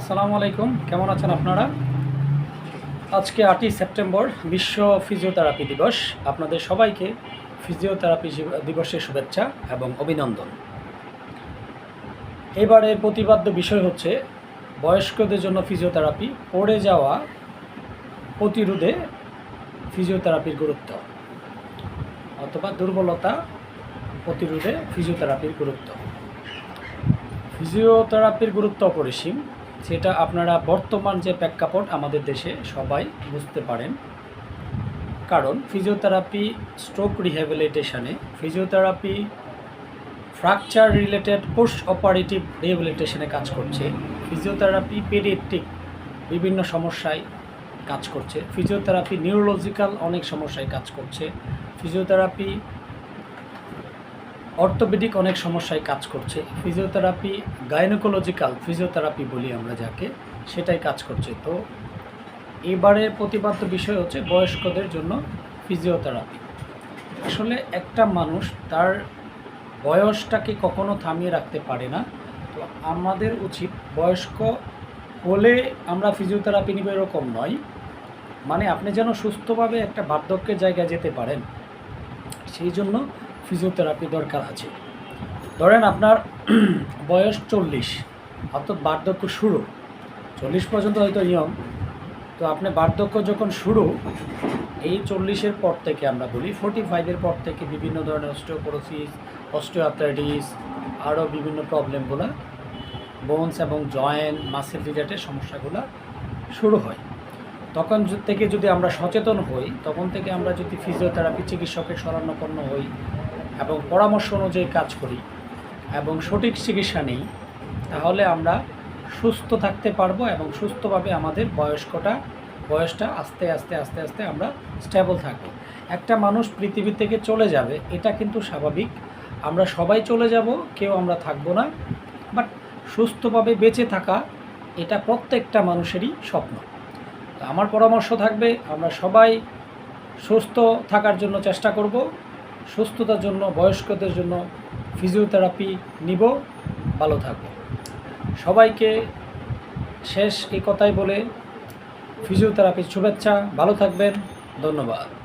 আসসালামু আলাইকুম। কেমন আছেন আপনারা? আজকে আটই সেপ্টেম্বর বিশ্ব ফিজিওথেরাপি দিবস। আপনাদের সবাইকে ফিজিওথেরাপি দিবসের শুভেচ্ছা এবং অভিনন্দন। এবারের প্রতিপাদ্য বিষয় হচ্ছে, বয়স্কদের জন্য ফিজিওথেরাপি, পড়ে যাওয়া প্রতিরোধে ফিজিওথেরাপির গুরুত্ব অথবা দুর্বলতা প্রতিরোধে ফিজিওথেরাপির গুরুত্ব। ফিজিওথেরাপির গুরুত্ব অপরিসীম। সেটা আপনারা বর্তমান যে প্রেক্ষাপট আমাদের দেশে সবাই বুঝতে পারেন। কারণ physiotherapy stroke রিহ্যাবিলিটেশনে physiotherapy fracture related post operative রিহ্যাবিলিটেশনে কাজ করছে। ফিজিওথেরাপি পেডিয়াট্রিক বিভিন্ন সমস্যায় কাজ করছে। ফিজিওথেরাপি নিউরোলজিক্যাল অনেক সমস্যায় কাজ করছে। ফিজিওথেরাপি অর্থোপেডিক অনেক সমস্যায় কাজ করছে। ফিজিওথেরাপি, গাইনোকোলজিক্যাল ফিজিওথেরাপি বলি আমরা যাকে, সেটাই কাজ করছে। তো এবারের প্রতিপাদ্য বিষয় হচ্ছে বয়স্কদের জন্য ফিজিওথেরাপি। আসলে একটা মানুষ তার বয়সটাকে কখনো থামিয়ে রাখতে পারে না। তো আমাদের উচিত বয়স্ক হলে আমরা ফিজিওথেরাপি নিব এরকম নয়। মানে আপনি যেন সুস্থভাবে একটা বার্ধক্যের জায়গায় যেতে পারেন। সেই জন্য ফিজিওথেরাপি দরকার আছে। ধরেন আপনার বয়স চল্লিশ, অর্থাৎ বার্ধক্য শুরু। চল্লিশ পর্যন্ত হয়তো নিয়ম তো আপনি বার্ধক্য যখন শুরু, এই চল্লিশের পর থেকে আমরা বলি ফোর্টি ফাইভের পর থেকে বিভিন্ন ধরনের অস্টিওপোরোসিস অস্টিওআর্থাইটিস আরও বিভিন্ন প্রবলেমগুলো বোনস এবং জয়েন্ট মাসেল রিলেটেড সমস্যাগুলো শুরু হয়। তখন থেকে যদি আমরা সচেতন হই, তখন থেকে আমরা যদি ফিজিওথেরাপি চিকিৎসকের শরণাপন্ন হই এবং পরামর্শ অনুযায়ী কাজ করি এবং সঠিক চিকিৎসা নিই, তাহলে আমরা সুস্থ থাকতে পারব এবং সুস্থভাবে আমাদের বয়স্কটা, বয়সটা আস্তে আস্তে আস্তে আস্তে আমরা স্টেবল থাকব। একটা মানুষ পৃথিবী থেকে চলে যাবে, এটা কিন্তু স্বাভাবিক। আমরা সবাই চলে যাব, কেউ আমরা থাকব না। বাট সুস্থভাবে বেঁচে থাকা, এটা প্রত্যেকটা মানুষেরই স্বপ্ন। আমার পরামর্শ থাকবে, আমরা সবাই সুস্থ থাকার জন্য চেষ্টা করব। সুস্থতার জন্য, বয়স্কদের জন্য ফিজিওথেরাপি নিব। ভালো থাকব সবাইকে শেষ এই কথাই বলে ফিজিওথেরাপির শুভেচ্ছা। ভালো থাকবেন। ধন্যবাদ।